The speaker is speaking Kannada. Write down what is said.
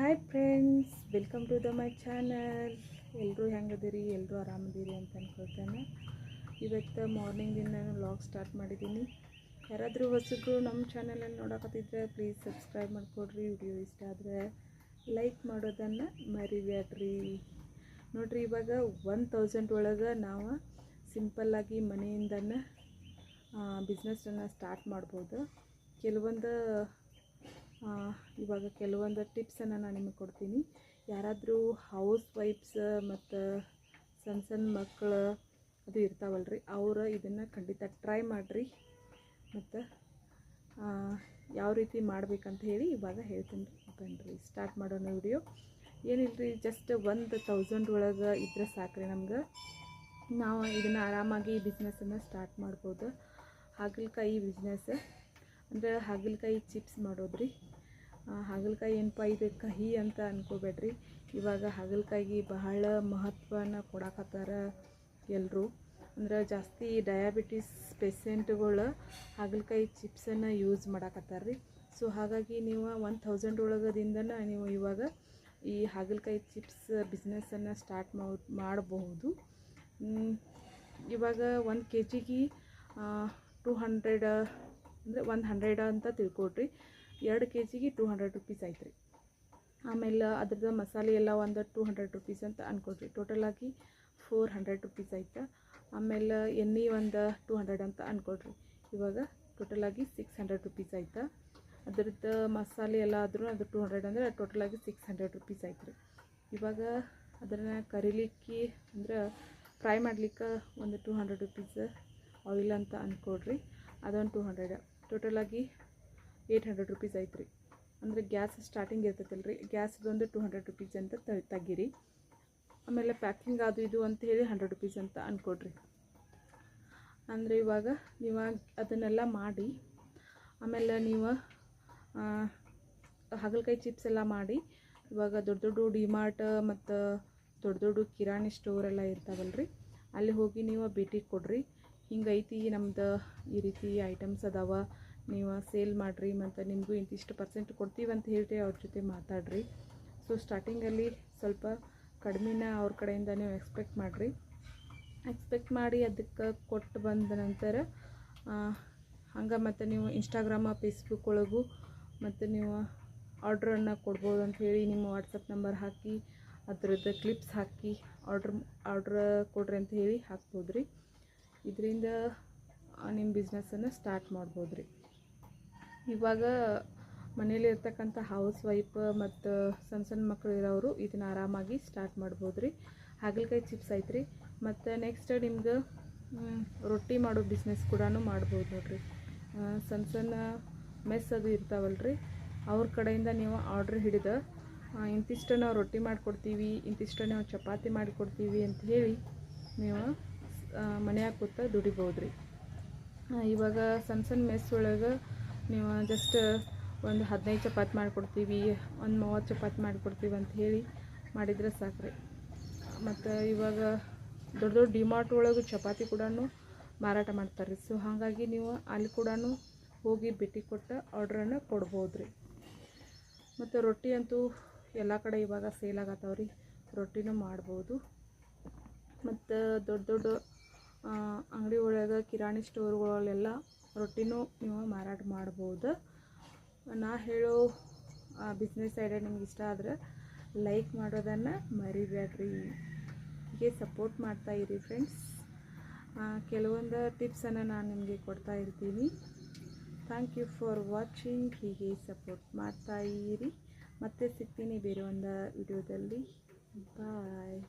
Hi friends welcome to the my channel ಎಲ್ಲರೂ ಹೆಂಗದಿರಿ? ಎಲ್ಲರೂ ಆರಾಮದಿರಿ ಅಂತ ಅನ್ಕೊಳ್ತೇನೆ. ಇವತ್ತು ಮಾರ್ನಿಂಗಿಂದ ನಾನು ಲಾಗ್ ಸ್ಟಾರ್ಟ್ ಮಾಡಿದ್ದೀನಿ. ಯಾರಾದರೂ ಹೊಸಬ್ರು ನಮ್ಮ ಚಾನಲಲ್ಲಿ ನೋಡಕತ್ತಿದ್ರೆ ಪ್ಲೀಸ್ ಸಬ್ಸ್ಕ್ರೈಬ್ ಮಾಡಿಕೊಡ್ರಿ. ವಿಡಿಯೋ ಇಷ್ಟ ಆದರೆ ಲೈಕ್ ಮಾಡೋದನ್ನು ಮರಿಬೇಡ್ರಿ ನೋಡಿರಿ, ಇವಾಗ ಒನ್ ತೌಸಂಡ್ ಒಳಗೆ ನಾವು ಸಿಂಪಲ್ಲಾಗಿ ಮನೆಯಿಂದನೇ ಬಿಸ್ನೆಸ್ಸನ್ನು ಸ್ಟಾರ್ಟ್ ಮಾಡ್ಬೋದು. ಕೆಲವೊಂದು ಇವಾಗ ಕೆಲವೊಂದು ಟಿಪ್ಸನ್ನು ನಾನು ನಿಮಗೆ ಕೊಡ್ತೀನಿ. ಯಾರಾದರೂ ಹೌಸ್ ವೈಫ್ಸ್ ಮತ್ತು ಸಣ್ಣ ಸಣ್ಣ ಮಕ್ಕಳು ಅದು ಇರ್ತಾವಲ್ಲ ರೀ ಅವರು ಇದನ್ನು ಖಂಡಿತ ಟ್ರೈ ಮಾಡಿರಿ. ಮತ್ತು ಯಾವ ರೀತಿ ಮಾಡಬೇಕಂತ ಹೇಳಿ ಇವಾಗ ಹೇಳ್ತೀನಿ ರೀ ಬನ್ನಿರಿ ಸ್ಟಾರ್ಟ್ ಮಾಡೋಣ ವಿಡಿಯೋ. ಏನಿಲ್ಲರಿ ಜಸ್ಟ್ ಒಂದು ತೌಸಂಡ್ ಒಳಗೆ ಇದ್ರೆ ರೀ ನಮ್ಗೆ. ನಾವು ಇದನ್ನು ಆರಾಮಾಗಿ ಬಿಸ್ನೆಸ್ಸನ್ನು ಸ್ಟಾರ್ಟ್ ಮಾಡ್ಬೋದು. ಹಾಗಲಕಾಯಿ ಬಿಸ್ನೆಸ್ ಅಂದರೆ ಹಾಗಲಕಾಯಿ ಚಿಪ್ಸ್ ಮಾಡೋದ್ರಿ. ಹಾಗಲಕಾಯಿ ಏನಪ್ಪ ಇದು ಕಹಿ ಅಂತ ಅನ್ಕೋಬೇಡ್ರಿ. ಇವಾಗ ಹಾಗಲಕಾಯಿಗೆ ಬಹಳ ಮಹತ್ವನ ಕೊಡಕತ್ತಾರ ಎಲ್ಲರೂ ಅಂದ್ರೆ ಜಾಸ್ತಿ ಡಯಾಬಿಟಿಸ್ ಪೇಷೆಂಟ್ಗಳು ಹಾಗಲಕಾಯಿ ಚಿಪ್ಸನ್ನು ಯೂಸ್ ಮಾಡಾಕತ್ತಾರ ರೀ ಸೊ ಹಾಗಾಗಿ ನೀವು ಒನ್ ತೌಸಂಡ್ ಒಳಗದಿಂದನೇ ನೀವು ಇವಾಗ ಈ ಹಾಗಲಕಾಯಿ ಚಿಪ್ಸ್ ಬಿಸ್ನೆಸ್ಸನ್ನು ಸ್ಟಾರ್ಟ್ ಮಾಡಬಹುದು. ಇವಾಗ ಒಂದು ಕೆ ಜಿಗೆ ಟೂ ಹಂಡ್ರೆಡ್ ಅಂದರೆ ಒಂದು ಹಂಡ್ರೆಡ್ ಅಂತ ತಿಳ್ಕೊಡ್ರಿ ಎರಡು ಕೆ ಜಿಗೆ ಟೂ ಹಂಡ್ರೆಡ್ ರುಪೀಸ್ ಆಯ್ತು ರೀ ಆಮೇಲೆ ಅದ್ರದ್ದು ಮಸಾಲೆ ಎಲ್ಲ ಒಂದು ಟೂ ಹಂಡ್ರೆಡ್ ರುಪೀಸ್ ಅಂತ ಅನ್ಕೊಡ್ರಿ ಆಗಿ ಫೋರ್ ಹಂಡ್ರೆಡ್ ರುಪೀಸ್ ಆಯ್ತು. ಆಮೇಲೆ ಎಣ್ಣೆ ಒಂದು ಟೂ ಹಂಡ್ರೆಡ್ ಅಂತ ಅನ್ಕೊಡ್ರಿ ಇವಾಗ ಟೋಟಲಾಗಿ ಸಿಕ್ಸ್ ಹಂಡ್ರೆಡ್ ರುಪೀಸ್ ಆಯ್ತು. ಅದ್ರದ್ದು ಮಸಾಲೆ ಎಲ್ಲ ಆದರೂ ಅದು ಟೂ ಹಂಡ್ರೆಡ್ ಅಂದರೆ ಆಗಿ ಸಿಕ್ಸ್ ಹಂಡ್ರೆಡ್ ರುಪೀಸ್ ಆಯ್ತು ರೀ ಇವಾಗ ಅದನ್ನು ಕರಿಲಿಕ್ಕೆ ಅಂದ್ರೆ ಫ್ರೈ ಮಾಡ್ಲಿಕ್ಕೆ ಒಂದು ಟೂ ಹಂಡ್ರೆಡ್ ರುಪೀಸ್ ಆಯಿಲ್ ಅಂತ ಅಂದ್ಕೊಡ್ರಿ ಅದೊಂದು ಟೂ ಹಂಡ್ರೆಡ್ ಟೋಟಲಾಗಿ ಏಯ್ಟ್ ಹಂಡ್ರೆಡ್ ರುಪೀಸ್ ಆಯ್ತು ರೀ ಅಂದರೆ ಗ್ಯಾಸ್ ಸ್ಟಾರ್ಟಿಂಗ್ ಇರ್ತೈತಲ್ಲ ರೀ ಗ್ಯಾಸ್ದೊಂದು ಟೂ ಹಂಡ್ರೆಡ್ ರುಪೀಸ್ ಅಂತ ತೆಗೀರಿ. ಆಮೇಲೆ ಪ್ಯಾಕಿಂಗ್ ಅದು ಇದು ಅಂತ ಹೇಳಿ ಹಂಡ್ರೆಡ್ ರುಪೀಸ್ ಅಂತ ಅಂದ್ಕೊಡ್ರಿ ಅಂದರೆ ಇವಾಗ ನೀವು ಅದನ್ನೆಲ್ಲ ಮಾಡಿ, ಆಮೇಲೆ ನೀವು ಹಾಗಲಕಾಯಿ ಚಿಪ್ಸ್ ಎಲ್ಲ ಮಾಡಿ, ಇವಾಗ ದೊಡ್ಡ ದೊಡ್ಡ ಡಿಮಾರ್ಟ್ ಮತ್ತು ದೊಡ್ಡ ದೊಡ್ಡ ಕಿರಾಣಿ ಸ್ಟೋರ್ ಎಲ್ಲ ಇರ್ತಾವಲ್ಲ ರೀ ಅಲ್ಲಿ ಹೋಗಿ ನೀವು ಭೇಟಿ ಕೊಡ್ರಿ. ಹಿಂಗೈತಿ, ನಮ್ದು ಈ ರೀತಿ ಐಟಮ್ಸ್ ಅದಾವ, ನೀವು ಸೇಲ್ ಮಾಡಿರಿ ಮತ್ತು ನಿಮಗೂ ಇಂತಿಷ್ಟು ಪರ್ಸೆಂಟ್ ಕೊಡ್ತೀವಿ ಅಂತ ಹೇಳಿ ಅವ್ರ ಜೊತೆ ಮಾತಾಡ್ರಿ. ಸೊ ಸ್ಟಾರ್ಟಿಂಗಲ್ಲಿ ಸ್ವಲ್ಪ ಕಡಿಮೆನ ಅವ್ರ ಕಡೆಯಿಂದ ನೀವು ಎಕ್ಸ್ಪೆಕ್ಟ್ ಮಾಡಿರಿ. ಎಕ್ಸ್ಪೆಕ್ಟ್ ಮಾಡಿ ಅದಕ್ಕೆ ಕೊಟ್ಟು ಬಂದ ನಂತರ ಹಂಗೆ ಮತ್ತು ನೀವು ಇನ್ಸ್ಟಾಗ್ರಾಮ ಫೇಸ್ಬುಕ್ ಒಳಗೂ ಮತ್ತು ನೀವು ಆರ್ಡ್ರನ್ನು ಕೊಡ್ಬೋದು ಅಂತ ಹೇಳಿ ನಿಮ್ಮ ವಾಟ್ಸಪ್ ನಂಬರ್ ಹಾಕಿ, ಅದ್ರದ್ದು ಕ್ಲಿಪ್ಸ್ ಹಾಕಿ ಆರ್ಡ್ರ್ ಆರ್ಡ್ರ್ ಕೊಡ್ರಿ ಅಂತ ಹೇಳಿ ಹಾಕ್ಬೋದು ರೀ ಇದರಿಂದ ನಿಮ್ಮ ಬಿಸ್ನೆಸ್ಸನ್ನು ಸ್ಟಾರ್ಟ್ ಮಾಡ್ಬೋದು ರೀ ಇವಾಗ, ಮನೇಲಿ ಇರ್ತಕ್ಕಂಥ ಹೌಸ್ ವೈಫ್ ಮತ್ತು ಸಣ್ಣ ಸಣ್ಣ ಮಕ್ಕಳು ಇರೋರು ಇದನ್ನ ಆರಾಮಾಗಿ ಸ್ಟಾರ್ಟ್ ಮಾಡ್ಬೋದು ರೀ ಹಾಗಲಕಾಯಿ ಚಿಪ್ಸ್ ಐತೆ ರೀ ಮತ್ತು ನೆಕ್ಸ್ಟ್ ನಿಮ್ಗೆ ರೊಟ್ಟಿ ಮಾಡೋ ಬಿಸ್ನೆಸ್ ಕೂಡ ಮಾಡ್ಬೋದು ನೋಡಿರಿ. ಸಣ್ಣ ಸಣ್ಣ ಮೆಸ್ ಅದು ಇರ್ತಾವಲ್ಲ ರೀ ಅವ್ರ ಕಡೆಯಿಂದ ನೀವು ಆರ್ಡ್ರ್ ಹಿಡಿದು ಇಂತಿಷ್ಟು ನಾವು ರೊಟ್ಟಿ ಮಾಡಿಕೊಡ್ತೀವಿ ಇಂತಿಷ್ಟು ನಾವು ಚಪಾತಿ ಮಾಡಿಕೊಡ್ತೀವಿ ಅಂತ ಹೇಳಿ, ನೀವು ಮನೆಯಾಗ ಕೂತ ದುಡಿಬೋದು ರೀ ಇವಾಗ ಸಣ್ಣ ಸಣ್ಣ ಮೆಸ್ ಒಳಗೆ ನೀವು ಜಸ್ಟ್ ಒಂದು ಹದಿನೈದು ಚಪಾತಿ ಮಾಡಿಕೊಡ್ತೀವಿ, ಒಂದು ಮೂವತ್ತು ಚಪಾತಿ ಮಾಡಿಕೊಡ್ತೀವಿ ಅಂತ ಹೇಳಿ ಮಾಡಿದರೆ ಸಾಕು ರೀ ಮತ್ತು ಇವಾಗ ದೊಡ್ಡ ದೊಡ್ಡ ಡಿಮಾರ್ಟ್ ಒಳಗೆ ಚಪಾತಿ ಕೂಡ ಮಾರಾಟ ಮಾಡ್ತಾರೆ ರೀ ಸೊ ಹಾಗಾಗಿ ನೀವು ಅಲ್ಲಿ ಕೂಡ ಹೋಗಿ ಭೇಟಿ ಕೊಟ್ಟು ಆರ್ಡ್ರನ್ನು ಕೊಡ್ಬೋದು ರೀ ಮತ್ತು ರೊಟ್ಟಿ ಅಂತೂ ಎಲ್ಲ ಕಡೆ ಇವಾಗ ಸೇಲ್ ಆಗತ್ತಾವ್ರಿ. ರೊಟ್ಟಿನೂ ಮಾಡ್ಬೋದು. ಮತ್ತು ದೊಡ್ಡ ದೊಡ್ಡ ಅಂಗಡಿ ಒಳಗೆ ಕಿರಾಣಿ ಸ್ಟೋರ್ಗಳಲ್ಲೆಲ್ಲ ರೊಟ್ಟಿನೂ ನೀವು ಮಾರಾಟ ಮಾಡ್ಬೋದು. ನಾ ಹೇಳೋ ಬಿಸ್ನೆಸ್ ಐಡಿಯಾ ನಿಮ್ಗೆ ಇಷ್ಟ ಆದರೆ ಲೈಕ್ ಮಾಡೋದನ್ನು ಮರಿಬೇಡ್ರಿ. ಹೀಗೆ ಸಪೋರ್ಟ್ ಮಾಡ್ತಾ ಇರಿ ಫ್ರೆಂಡ್ಸ್ ಕೆಲವೊಂದು ಟಿಪ್ಸನ್ನು ನಾನು ನಿಮಗೆ ಕೊಡ್ತಾ ಇರ್ತೀನಿ. ಥ್ಯಾಂಕ್ ಯು ಫಾರ್ ವಾಚಿಂಗ್ ಹೀಗೆ ಸಪೋರ್ಟ್ ಮಾಡ್ತಾ ಇರಿ. ಮತ್ತೆ ಸಿಗ್ತೀನಿ ಬೇರೆ ಒಂದು ವಿಡಿಯೋದಲ್ಲಿ ಬಾಯ್